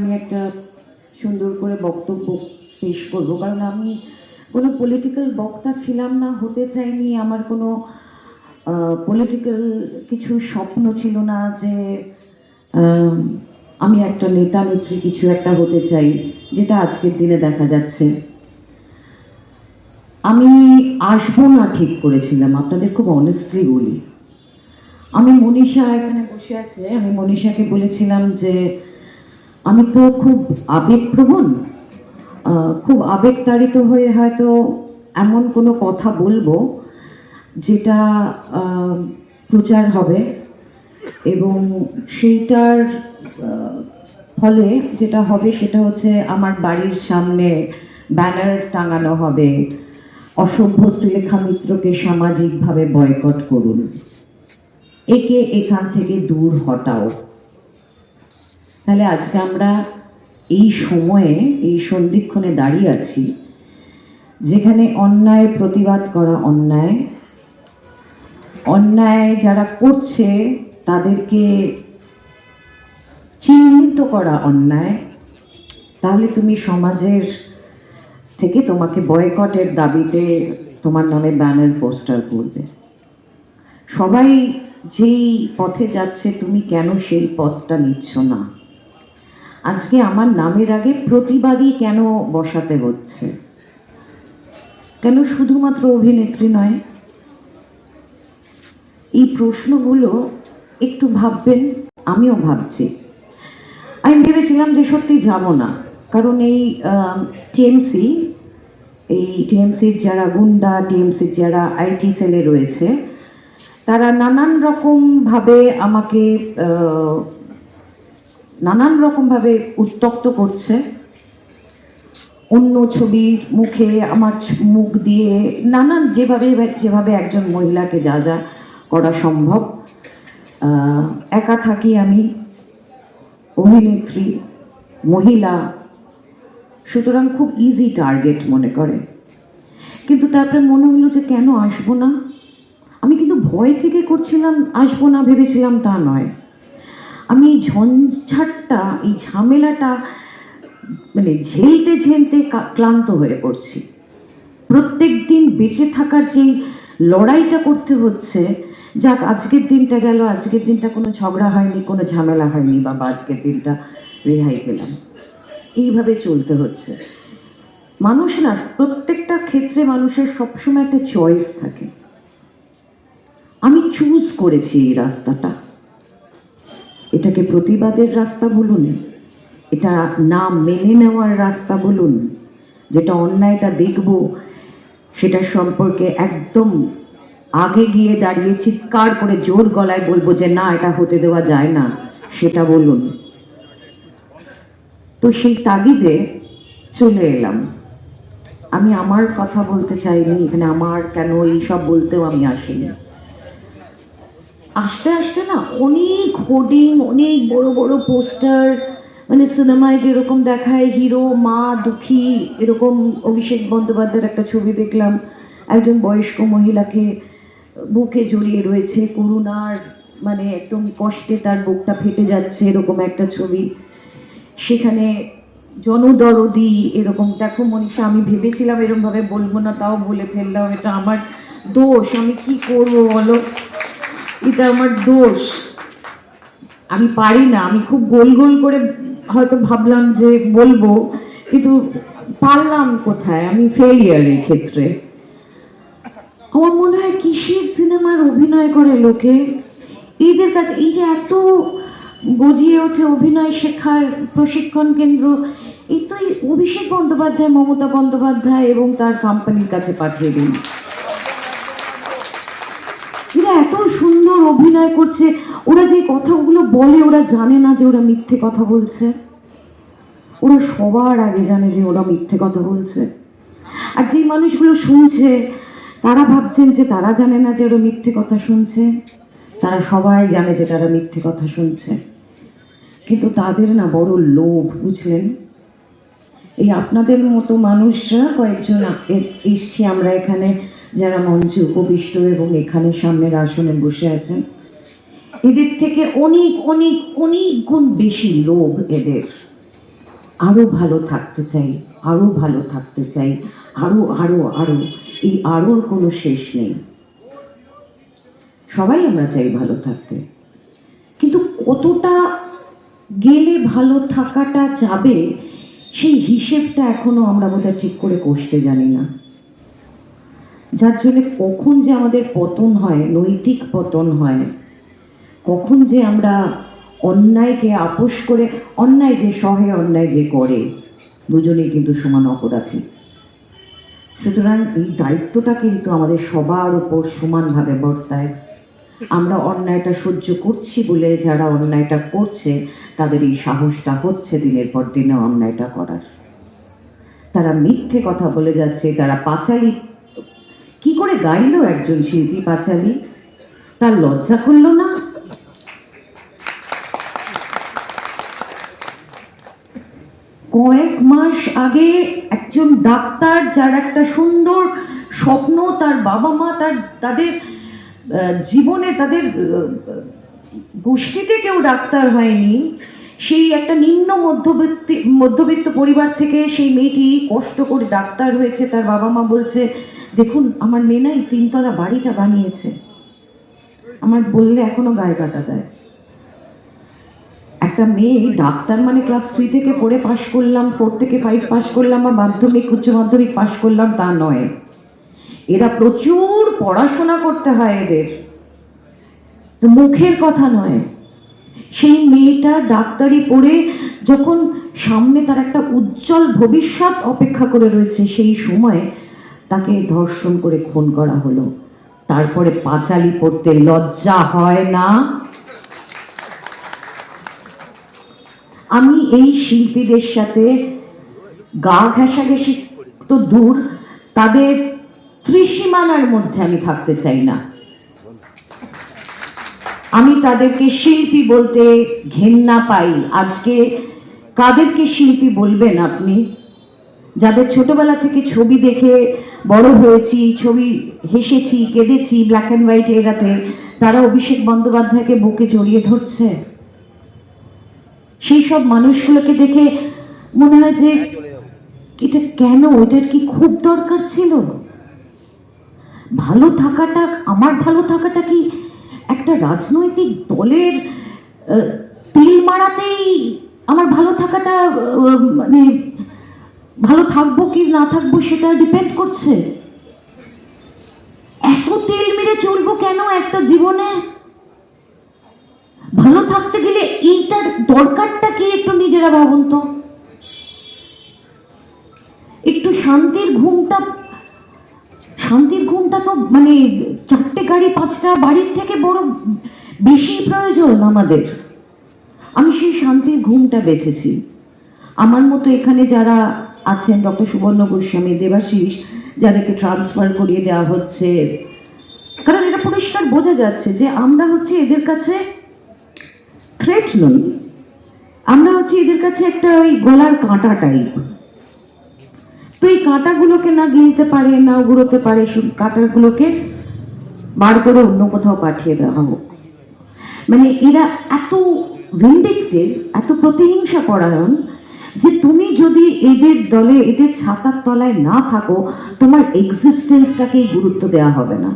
আমি একটা সুন্দর করে বক্তব্য পেশ করব। কারণ আমি কোনো পলিটিক্যাল বক্তা ছিলাম না, হতে চাইনি। আমার কোনো পলিটিক্যাল কিছু স্বপ্ন ছিল না যে আমি একটা নেতা নেত্রী কিছু একটা হতে চাই, যেটা আজকের দিনে দেখা যাচ্ছে। আমি আসব না ঠিক করেছিলাম, আপনাদের খুব অনেস্টলি বলি। আমি মনীষা এখানে বসে আছে, আমি মনীষাকে বলেছিলাম যে আমি তো খুব আবেগপ্রবণ খুব আবেগতাড়িত হয়ে হয়তো এমন কোনো কথা বলব যেটা প্রচার হবে এবং সেইটার ফলে যেটা হবে সেটা হচ্ছে আমার বাড়ির সামনে ব্যানার টাঙানো হবে, অসভ্য শ্রীলেখা মিত্রকে সামাজিকভাবে বয়কট করুন। একে এখান থেকে দূর হটাও। তাহলে আজকে আমরা এই সময়ে, এই সন্ধিক্ষণে দাঁড়িয়ে আছি, যেখানে অন্যায় প্রতিবাদ করা অন্যায়। অন্যায় যারা করছে, তাদেরকে চিহ্নিত করা অন্যায়। তাহলে তুমি সমাজের থেকে তোমাকে বয়কটের দাবিতে তোমার নামে ব্যানার, পোস্টার করবে। সবাই যেই পথে যাচ্ছে, তুমি কেন সেই পথটা নিচ্ছ না? আজকে আমার নামের আগে প্রতিবাদী কেন বসাতে হচ্ছে? কেন শুধুমাত্র অভিনেত্রী নয়? এই প্রশ্নগুলো একটু ভাববেন, আমিও ভাবছি। আমি ভেবেছিলাম যে সত্যি যাব না, কারণ এই টিএমসি, এই টিএমসির যারা গুন্ডা, টিএমসির যারা আইটি সেলে রয়েছে, তারা নানান রকমভাবে আমাকে নানান রকমভাবে উত্তক্ত করছে। অন্য ছবির মুখে আমার মুখ দিয়ে নানান যেভাবে যেভাবে একজন মহিলাকে যা যা করা সম্ভব একা থাকি আমি, অভিনেত্রী, মহিলা, সুতরাং খুব ইজি টার্গেট মনে করে। কিন্তু তারপরে মনে হলো যে কেন আসব না? আমি কিন্তু ভয় থেকে করছিলাম, আসব না, ভেবেছিলাম তা নয়। আমি এই ঝঞ্ঝাটটা, এই ঝামেলাটা মানে ঝেলতে ঝেলতে ক্লান্ত হয়ে পড়ছি। প্রত্যেক দিন বেঁচে থাকার যেই লড়াইটা করতে হচ্ছে, যাক, আজকের দিনটা গেল, আজকের দিনটা কোনো ঝগড়া হয়নি, কোনো ঝামেলা হয়নি, বাবা, আজকের দিনটা রেহাই পেলাম। এইভাবে চলতে হচ্ছে। মানুষ না, প্রত্যেকটা ক্ষেত্রে মানুষের সবসময় একটা চয়েস থাকে। আমি চুজ করেছি এই রাস্তাটা। এটাকে প্রতিবাদের রাস্তা বলুন। এটা না মেনে নেওয়ার রাস্তা বলুন। যেটা অন্যায়টা দেখব সেটার সম্পর্কে একদম আগে গিয়ে দাঁড়িয়ে চিৎকার করে জোর গলায় বলব যে না, এটা হতে দেওয়া যায় না, সেটা বলুন। তো সেই তাগিদে চলে এলাম। আমি আমার কথা বলতে চাইনি, এখানে আমার কেন এইসব বলতেও আমি আসিনি। আস্তে আস্তে না অনেক হোর্ডিং অনেক বড় বড় পোস্টার মানে সিনেমায় যেরকম দেখায় হিরো মা, দুঃখী, এরকম অভিষেক বন্দ্যোপাধ্যায়ের একটা ছবি দেখলাম। একজন বয়স্ক মহিলাকে বুকে জড়িয়ে রয়েছে, করুণার মানে একদম কষ্টে তার বুকটা ফেটে যাচ্ছে এরকম একটা ছবি। সেখানে জনদরদি এরকম। দেখো মনীষা, আমি ভেবেছিলাম এরকমভাবে বলব না, তাও বলে ফেললাম, এটা আমার দোষ, আমি কি করব বলো? এটা আমার দোষ। আমি পারি না। আমি খুব গোল গোল করে হয়তো ভাবলাম যে বলব, কিন্তু পারলাম কোথায়? আমি ফেলিয়ার এই ক্ষেত্রে। আমার মনে হয় কিসের সিনেমার অভিনয় করে লোকে? এদের কাছে এই যে এত গজিয়ে ওঠে অভিনয় শেখার প্রশিক্ষণ কেন্দ্র, এই তো অভিষেক বন্দ্যোপাধ্যায়, মমতা বন্দ্যোপাধ্যায় এবং তার কোম্পানির কাছে পাঠিয়ে দিন। এত সুন্দর অভিনয় করছে। ওরা যে কথাগুলো বলে, ওরা জানে না যে ওরা মিথ্যে কথা বলছে। ওরা সবার আগে জানে যে ওরা মিথ্যে কথা বলছে। আর যেই মানুষগুলো শুনছে, তারা ভাবছেন যে তারা জানে না যে ওরা মিথ্যে কথা শুনছে। তারা সবাই জানে যে তারা মিথ্যে কথা শুনছে। কিন্তু তাদের না বড় লোভ, বুঝলেন? এই আপনাদের মতো মানুষরা কয়েকজন এসছি আমরা এখানে। যারা মঞ্চে উপবিষ্ট এবং এখানে সামনের আসনে বসে আছেন, এদের থেকে অনেক অনেক অনেক গুণ বেশি লোভ এদের। আরও ভালো থাকতে চাই আরও ভালো থাকতে চাই আরও আরও আরও এই আরোর কোনো শেষ নেই। সবাই আমরা চাই ভালো থাকতে। কিন্তু কতটা গেলে ভালো থাকাটা যাবে, সেই হিসেবটা এখনও আমরা বোধহয় ঠিক করে কষতে জানি না। যার জন্য কখন যে আমাদের পতন হয়, নৈতিক পতন হয়, কখন যে আমরা অন্যায়কে আপোষ করে, অন্যায় যে সহে, অন্যায় যে করে, দুজনেই কিন্তু সমান অপরাধী। সুতরাং এই দায়িত্বটা কিন্তু আমাদের সবার উপর সমানভাবে বর্তায়। আমরা অন্যায়টা সহ্য করছি বলে যারা অন্যায়টা করছে, তাদের এই সাহসটা হচ্ছে দিনের পর দিনে অন্যায়টা করার। তারা মিথ্যে কথা বলে যাচ্ছে, তারা পাঁচালি কি করে গাইলো একজন শিল্পী পাঁচালি। তার লজ্জা করল না। কয়েক মাস আগে একজন ডাক্তার যার একটা সুন্দর স্বপ্ন, তার বাবা মা তার, তাদের জীবনে তাদের গোষ্ঠীতে কেউ ডাক্তার হয়নি। সেই একটা নিম্ন মধ্যবিত্ত মধ্যবিত্ত পরিবার থেকে সেই মেয়েটি কষ্ট করে ডাক্তার হয়েছে। তার বাবা মা বলছে, দেখুন, আমার মেয়ে না এই তিনতলা বাড়িটা বানিয়েছে। আমার বললে এখনও গায়ে কাটা দেয়। একটা মেয়ে ডাক্তার মানে ক্লাস থ্রি থেকে পড়ে পাশ করলাম, ফোর থেকে ফাইভ পাশ করলাম বা মাধ্যমিক, উচ্চ মাধ্যমিক পাশ করলাম, তা নয়। এরা প্রচুর পড়াশোনা করতে হয় এদের। মুখের কথা নয়। মেয়েটা ডাক্তারি পড়ে যখন সামনে তার একটা উজ্জ্বল ভবিষ্যৎ অপেক্ষা করে রয়েছে, সেই সময় তাকে ধর্ষণ করে খুন করা হলো। তারপরে পাঁচালি পড়তে লজ্জা হয় না? আমি এই শিল্পীদের সাথে গা ঘেঁষাঘেঁষি তো দূর, তাদের ত্রিসীমানার মধ্যে আমি থাকতে চাই না। আমি তাদেরকে শিল্পী বলতে ঘেন্না পাই। আজকে কাদেরকে শিল্পী বলবেন আপনি? যাদের ছোটবেলা থেকে ছবি দেখে বড় হয়েছি, ছবি হেসেছি, কেঁদেছি ব্ল্যাক অ্যান্ড হোয়াইট এরাতে, তারা অভিষেক বন্দ্যোপাধ্যায়কে বুকে জড়িয়ে ধরছে? সেই সব মানুষগুলোকে দেখে মনে হয় যে এটা কেন? এটার কি খুব দরকার ছিল? ভালো থাকাটা, আমার ভালো থাকাটা কি একটা রাজনৈতিক দলের তিল মারাতেই আমার ভালো থাকাটা মানে ভালো থাকব কি না থাকব সেটা ডিপেন্ড করছে। এত তেল মেরে চলবো কেন একটা জীবনে? ভালো থাকতে গেলে এইটার দরকারটা কি একটু নিজেরা ভাবুন তো? একটু শান্তির ঘুমটা শান্তির ঘুমটা তো মানে চারটে গাড়ি, পাঁচটা বাড়ির থেকে বড় বেশি প্রয়োজন আমাদের। আমি সেই শান্তির ঘুমটা বেছেছি। আমার মতো এখানে যারা আছেন, ডক্টর সুবর্ণ গোস্বামী, দেবাশিস, যাদেরকে ট্রান্সফার করিয়ে দেওয়া হচ্ছে, কারণ এটা পরিষ্কার বোঝা যাচ্ছে যে আমরা হচ্ছে এদের কাছে থ্রেট নই। আমরা হচ্ছে এদের কাছে একটা ওই গলার কাঁটা টাইপ তো এই কাঁটাগুলোকে না গিলতে পারে, না গুঁড়োতে পারে কাঁটাগুলোকে বার করে অন্য কোথাও পাঠিয়ে দেওয়া হোক। মানে এরা এত ভিন্ডিকটিভ এত প্রতিহিংসা পরায়ণ যে তুমি যদি এদের দলে, এদের ছাতার তলায় না থাকো, তোমার এক্সিস্টেন্সটাকেই গুরুত্ব দেওয়া হবে না।